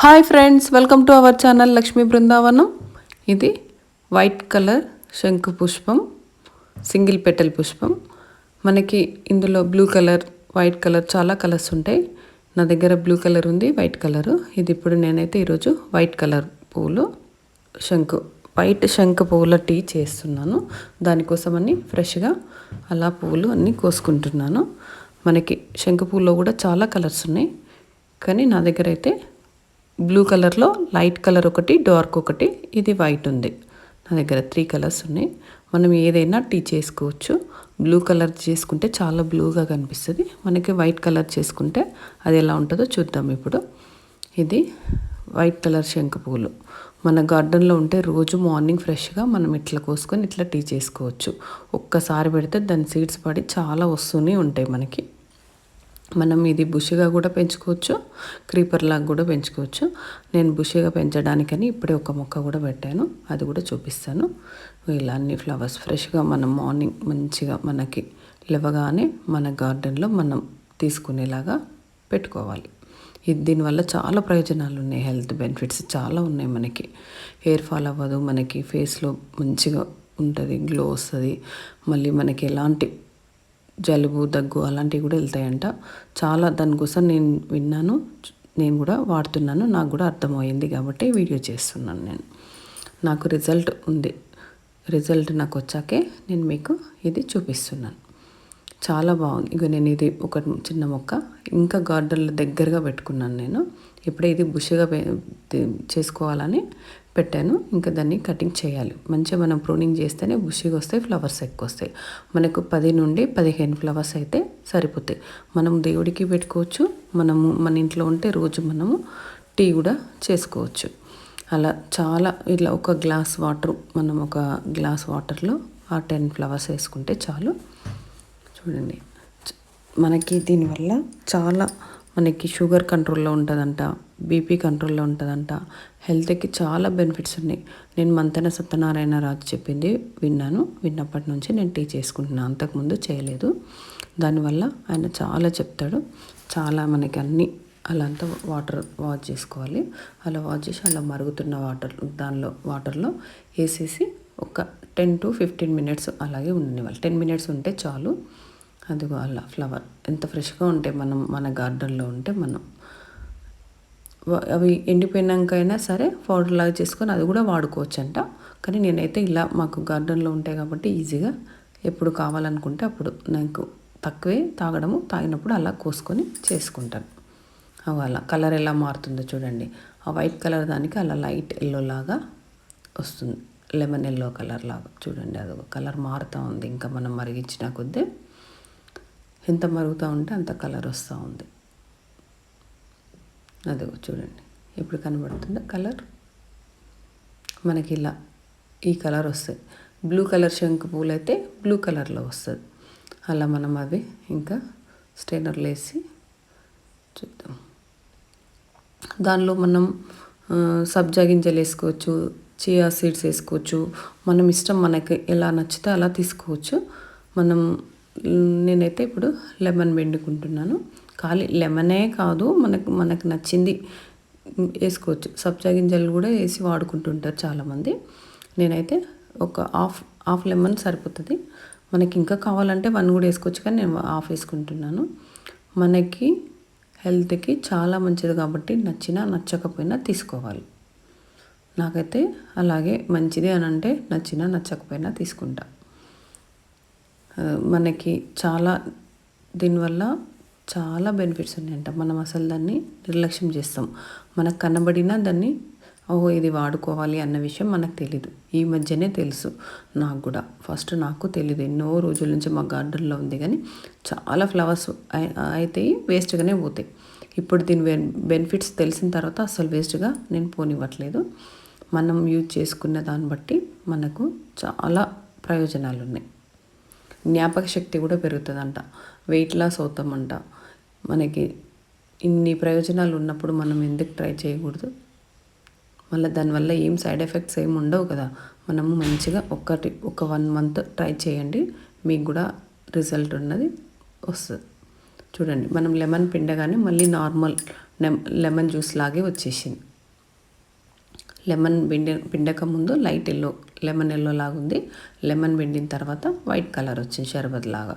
Hi friends welcome to our channel Lakshmi Brindavanam ఇది white colour శంకు పుష్పం single petal పుష్పం. మనకి ఇందులో బ్లూ కలర్ వైట్ కలర్ చాలా కలర్స్ ఉంటాయి. నా దగ్గర బ్లూ కలర్ ఉంది వైట్ కలరు ఇది ఇప్పుడు నేనైతే ఈరోజు వైట్ కలర్ పువ్వులు శంకు వైట్ శంఖ పువ్వుల టీ చేస్తున్నాను. దానికోసమని ఫ్రెష్గా అలా పువ్వులు అన్నీ కోసుకుంటున్నాను. మనకి శంఖ పువ్వులో కూడా చాలా కలర్స్ ఉన్నాయి. కానీ నా దగ్గర అయితే బ్లూ కలర్లో లైట్ కలర్ ఒకటి డార్క్ ఒకటి ఇది వైట్ ఉంది. నా దగ్గర త్రీ కలర్స్ ఉన్నాయి. మనం ఏదైనా టీ చేసుకోవచ్చు. బ్లూ కలర్ చేసుకుంటే చాలా బ్లూగా కనిపిస్తుంది. మనకి వైట్ కలర్ చేసుకుంటే అది ఎలా ఉంటుందో చూద్దాం ఇప్పుడు. ఇది వైట్ కలర్ శంఖ పువ్వులు మన గార్డెన్లో ఉంటే రోజు మార్నింగ్ ఫ్రెష్గా మనం ఇట్లా కోసుకొని ఇట్లా టీ చేసుకోవచ్చు. ఒక్కసారి పెడితే దాని సీడ్స్ పడి చాలా వస్తూనే ఉంటాయి మనకి. మనం ఇది బుషిగా కూడా పెంచుకోవచ్చు క్రీపర్ లాగా కూడా పెంచుకోవచ్చు. నేను బుషిగా పెంచడానికని ఇప్పుడే ఒక మొక్క కూడా పెట్టాను అది కూడా చూపిస్తాను. ఇలా అన్ని ఫ్లవర్స్ ఫ్రెష్గా మనం మార్నింగ్ మంచిగా మనకి లేవగానే మన గార్డెన్లో మనం తీసుకునేలాగా పెట్టుకోవాలి. ఇది దీనివల్ల చాలా ప్రయోజనాలు ఉన్నాయి హెల్త్ బెనిఫిట్స్ చాలా ఉన్నాయి మనకి. హెయిర్ ఫాల్ అవ్వదు మనకి ఫేస్లో మంచిగా ఉంటుంది గ్లో వస్తుంది. మళ్ళీ మనకి ఎలాంటి జలుబు దగ్గు అలాంటివి కూడా వెళ్తాయంట. చాలా దానికోసం నేను విన్నాను. నేను కూడా వాడుతున్నాను. నాకు కూడా అర్థమైంది కాబట్టి వీడియో చేస్తున్నాను నేను. నాకు రిజల్ట్ ఉంది. రిజల్ట్ నాకు వచ్చాకే నేను మీకు ఇది చూపిస్తున్నాను. చాలా బాగుంది. ఇక నేను ఇది ఒక చిన్న మొక్క. ఇంకా గార్డెన్లో దగ్గరగా పెట్టుకున్నాను నేను. ఇప్పుడే ఇది బుషిగా చేసుకోవాలని పెట్టాను. ఇంకా దాన్ని కటింగ్ చేయాలి. మంచిగా మనం ప్రూనింగ్ చేస్తేనే బుషిగా వస్తాయి ఫ్లవర్స్ ఎక్కువ వస్తాయి. మనకు పది నుండి పదిహేను ఫ్లవర్స్ అయితే సరిపోతాయి. మనం దేవుడికి పెట్టుకోవచ్చు. మనము మన ఇంట్లో ఉంటే రోజు మనము టీ కూడా చేసుకోవచ్చు. అలా చాలా ఇలా ఒక గ్లాస్ వాటర్ మనం ఒక గ్లాస్ వాటర్లో ఆ టెన్ ఫ్లవర్స్ వేసుకుంటే చాలు. చూడండి. మనకి దీనివల్ల చాలా మనకి షుగర్ కంట్రోల్లో ఉంటుందంట బీపీ కంట్రోల్లో ఉంటుందంట. హెల్త్కి చాలా బెనిఫిట్స్ ఉన్నాయి. నేను మంతెన సత్యనారాయణ రాజు చెప్పింది విన్నాను. విన్నప్పటి నుంచి నేను టీ చేసుకుంటున్నాను అంతకుముందు చేయలేదు. దానివల్ల ఆయన చాలా చెప్తాడు. చాలా మనకి అన్ని అలా అంతా వాటర్ వాష్ చేసుకోవాలి. అలా వాష్ చేసి అలా మరుగుతున్న వాటర్ దానిలో వాటర్లో వేసేసి ఒక టెన్ టు ఫిఫ్టీన్ మినిట్స్ అలాగే ఉండనివ్వాలి. టెన్ మినిట్స్ ఉంటే చాలు. అదిగో అలా ఫ్లవర్ ఎంత ఫ్రెష్గా ఉంటే మనం మన గార్డెన్లో ఉంటే మనం. అవి ఎండిపోయినాకైనా సరే పౌడర్ లాగా చేసుకొని అది కూడా వాడుకోవచ్చు అంట కానీ నేనైతే ఇలా మాకు గార్డెన్లో ఉంటాయి కాబట్టి ఈజీగా ఎప్పుడు కావాలనుకుంటే అప్పుడు నాకు తక్కువే తాగడము తాగినప్పుడు అలా కోసుకొని చేసుకుంటాను. అవి అలా కలర్ ఎలా మారుతుందో చూడండి. ఆ వైట్ కలర్ దానికి అలా లైట్ ఎల్లో లాగా వస్తుంది. లెమన్ ఎల్లో కలర్ లాగా. చూడండి అది కలర్ మారుతూ ఉంది. ఇంకా మనం మరిగించిన కొద్దీ ఎంత మరుగుతూ ఉంటే అంత కలర్ వస్తూ ఉంది. అది చూడండి ఇప్పుడు కనబడుతుందా కలర్? మనకి ఇలా ఈ కలర్ వస్తుంది. బ్లూ కలర్ శంకు పూలు అయితే బ్లూ కలర్లో వస్తుంది. అలా మనం అవి ఇంకా స్టైనర్లు వేసి చూద్దాం. దానిలో మనం సబ్జా గింజలు వేసుకోవచ్చు చియా సీడ్స్ వేసుకోవచ్చు. మనం ఇష్టం మనకి ఎలా నచ్చితే అలా తీసుకోవచ్చు. మనం నేనైతే ఇప్పుడు లెమన్ పిండుకుంటున్నాను. ఖాళీ లెమనే కాదు మనకు మనకు నచ్చింది వేసుకోవచ్చు. సబ్జా గింజలు కూడా వేసి వాడుకుంటుంటారు చాలామంది. నేనైతే ఒక హాఫ్ హాఫ్ లెమన్ సరిపోతుంది. మనకి ఇంకా కావాలంటే వన్ కూడా వేసుకోవచ్చు కానీ నేను హాఫ్ వేసుకుంటున్నాను. మనకి హెల్త్కి చాలా మంచిది కాబట్టి నచ్చినా నచ్చకపోయినా తీసుకోవాలి. నాకైతే అలాగే మంచిది అని అంటే నచ్చినా నచ్చకపోయినా తీసుకుంటా. మనకి చాలా దీనివల్ల చాలా బెనిఫిట్స్ ఉన్నాయంట. మనం అసలు దాన్ని నిర్లక్ష్యం చేస్తాం. మనకు కనబడినా దాన్ని ఓహో ఇది వాడుకోవాలి అన్న విషయం మనకు తెలీదు. ఈ మధ్యనే తెలుసు. నాకు కూడా. ఫస్ట్ నాకు తెలియదు ఎన్నో రోజుల నుంచి మా గార్డెన్లో ఉంది కానీ చాలా ఫ్లవర్స్ అయితే వేస్ట్గానే పోతాయి. ఇప్పుడు దీని బెనిఫిట్స్ తెలిసిన తర్వాత అసలు వేస్ట్గా నేను పోనివ్వట్లేదు. మనం యూజ్ చేసుకున్న దాన్ని బట్టి మనకు చాలా ప్రయోజనాలు ఉన్నాయి జ్ఞాపక శక్తి కూడా పెరుగుతుందంట. Weight loss అవుతామంట. మనకి ఇన్ని ప్రయోజనాలు ఉన్నప్పుడు మనం ఎందుకు ట్రై చేయకూడదు? మళ్ళీ దానివల్ల ఏం సైడ్ ఎఫెక్ట్స్ ఏమి ఉండవు కదా. మనము మంచిగా ఒకటి ఒక వన్ మంత్ ట్రై చేయండి. మీకు కూడా రిజల్ట్ ఉన్నది వస్తుంది. చూడండి మనం లెమన్ పిండగానే మళ్ళీ నార్మల్ లెమన్ జ్యూస్ లాగే వచ్చేసింది. లెమన్ పిండి పిండక ముందు లైట్ ఎల్లో లెమన్ ఎల్లో లాగా ఉంది లెమన్ పిండిన తర్వాత వైట్ కలర్ వచ్చింది షర్బత్ లాగా.